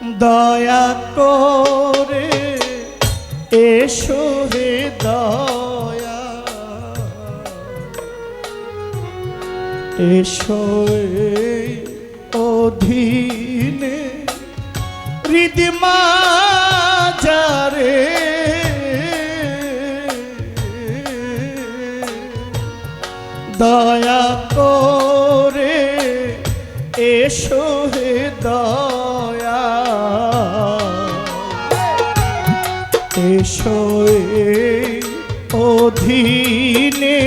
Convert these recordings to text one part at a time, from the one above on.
দয়া করে এসো হে দয়া। এসো অধীনে হৃদমা যারে দয়া করে এসো হে দয়া। বিষয়ে অধীনে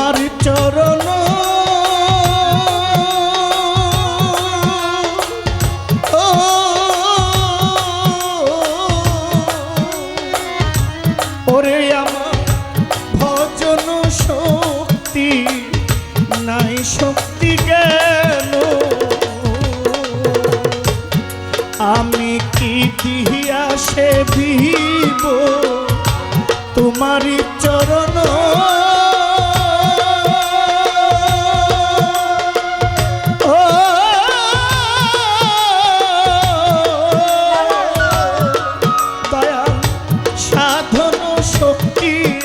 তোমার চরণ। ওরে আমার ভজন শক্তি, নাই শক্তি কেন? আমি কি দিয়া সে ভিব তোমার চরণ। ಈ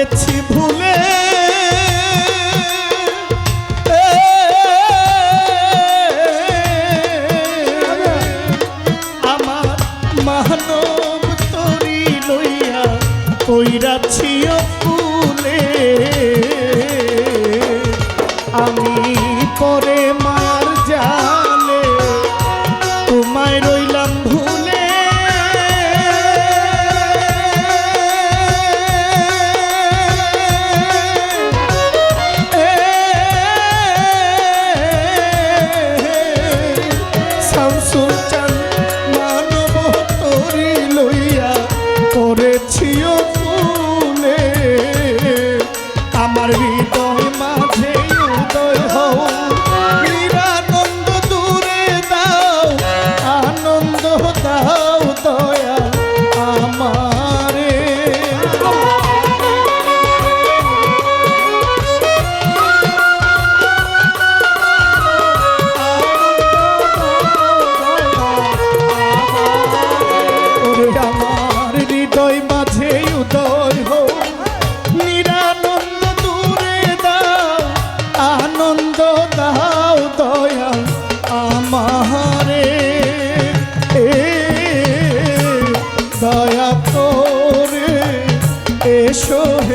গেছি ভুলে। করেছিও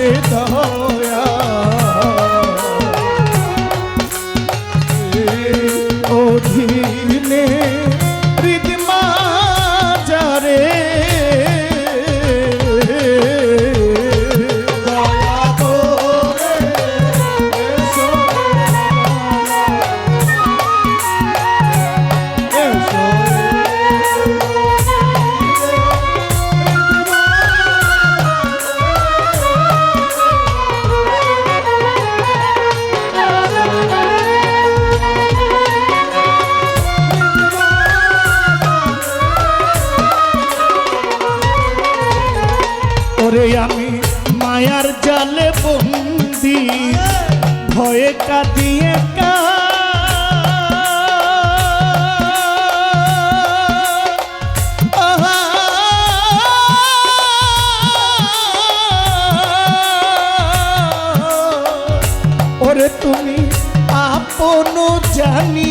তা धन्य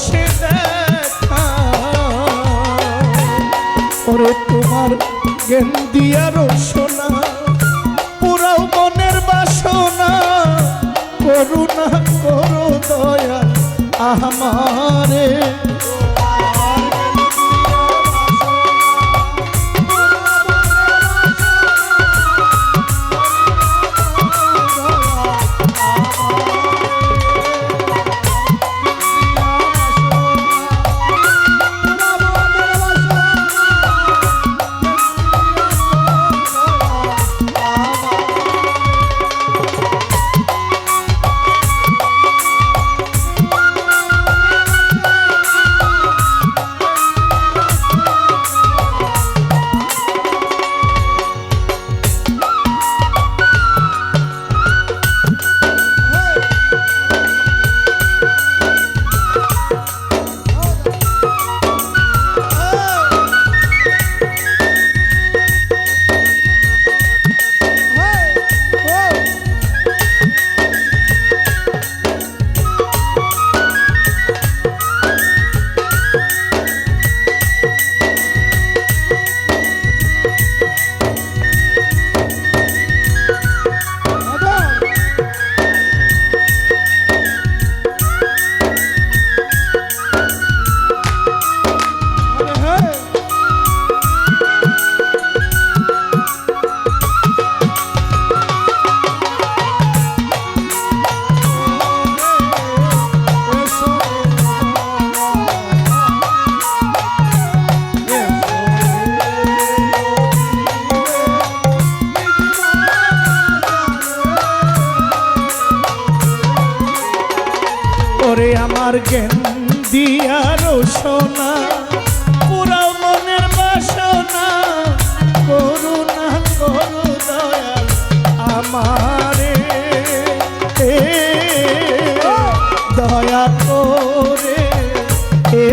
পাশে ওরে তোমার গেন্দিয়া রোশনা বাসনা করুণা করো আমারে।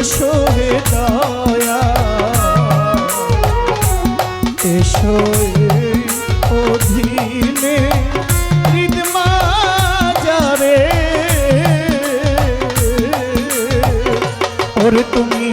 এসো হে দয়া এসো অধীনে যাবে ওর তুমি